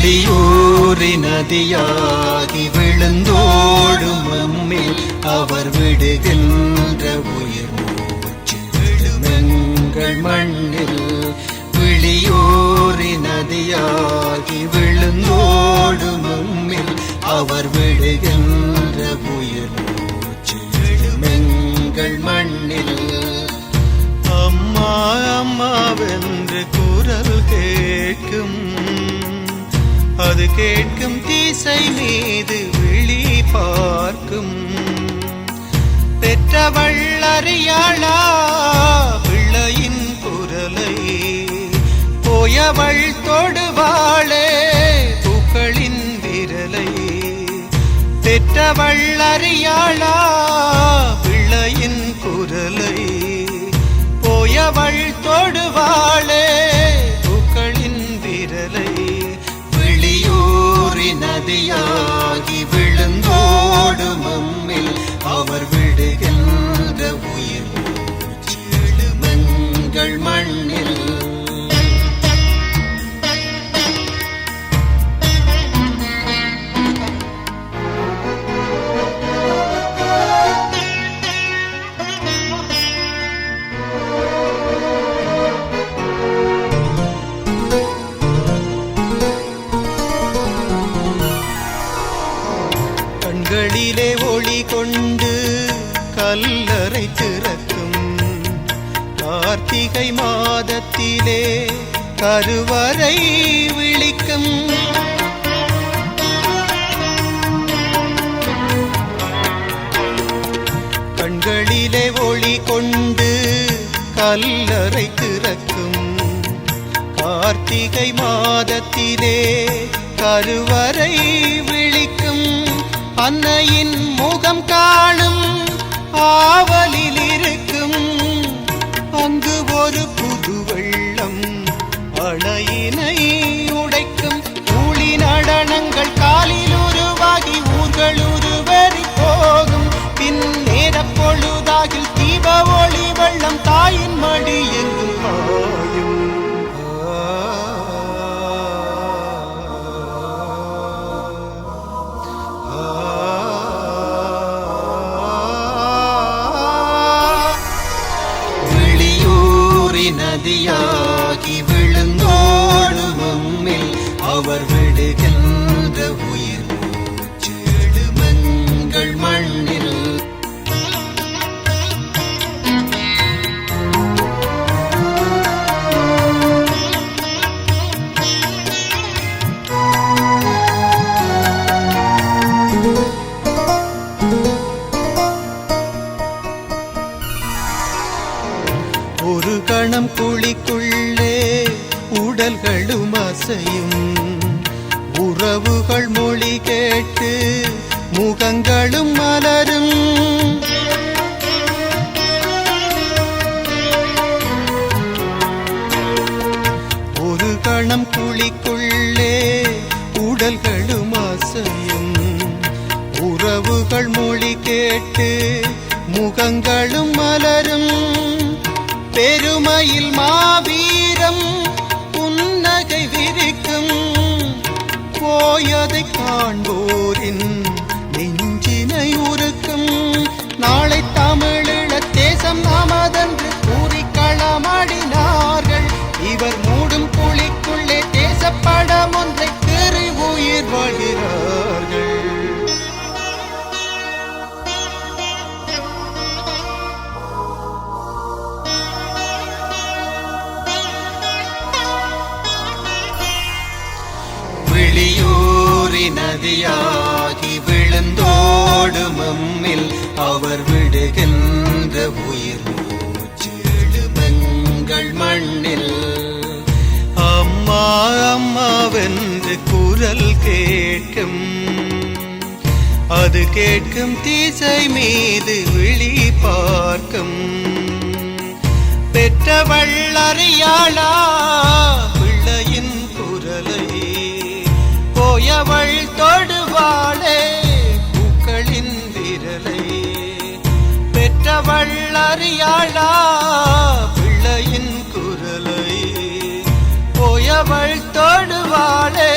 விழியூரி நதியாகி விழுந்தோடும் நம்மில் அவர் விடுகின்ற உயிர் மூச்சு விழுமெங்கள் மண்ணில் விழியூரி நதியாகி விழுந்தோடும் நம்மில் அவர் விடுகின்ற உயிர் கேட்கும் தீசை மீது விழி பார்க்கும். பெற்றவள் அறியாளா பிள்ளையின் குரலை. போயவள் தொடுவாளே பூக்களின் விரலை. பெற்றவள் அறியாளா பிள்ளையின் குரலை. போயவள் தொடுவாளே விழியூரி விழுந்தோடுமம். கார்த்திகை மாதத்திலே கருவறை விழிக்கும். கண்களிலே ஒளி கொண்டு கல்லறை திறக்கும். கார்த்திகை மாதத்திலே கருவறை விழிக்கும். அன்னையின் முகம் காணும் ஆவலில் அணையினை உடைக்கும் கூலி நடனங்கள் காலில் உருவாகி ஊர்கள் உருவறி போகும். பின் நேர பொழுதாகில் தீப ஒளி வெள்ளம் தாயின் மடி எங்கும் பாயும். விழியூரி நதியாகி ஒரு கணம் குழிக்குள்ளே உடல்களும் அசையும். உறவுகள் மொழி கேட்டு முகங்களும் மலரும். ஒரு கணம் குழிக்குள்ளே உடல்களும் அசையும். உறவுகள் மொழி கேட்டு முகங்களும் நாமம்மில் அவர் விடுகின்ற உயிர் மூச்சு மண்ணில். அம்மா அம்மாவென்று குரல் கேட்கும். அது கேட்கும் தீசை மீது விழி பார்க்கும். பெற்றவள் அறியாளா? வள்ளறியாளா பிள்ளையின் குரலை போயவள் தொடுவாளே.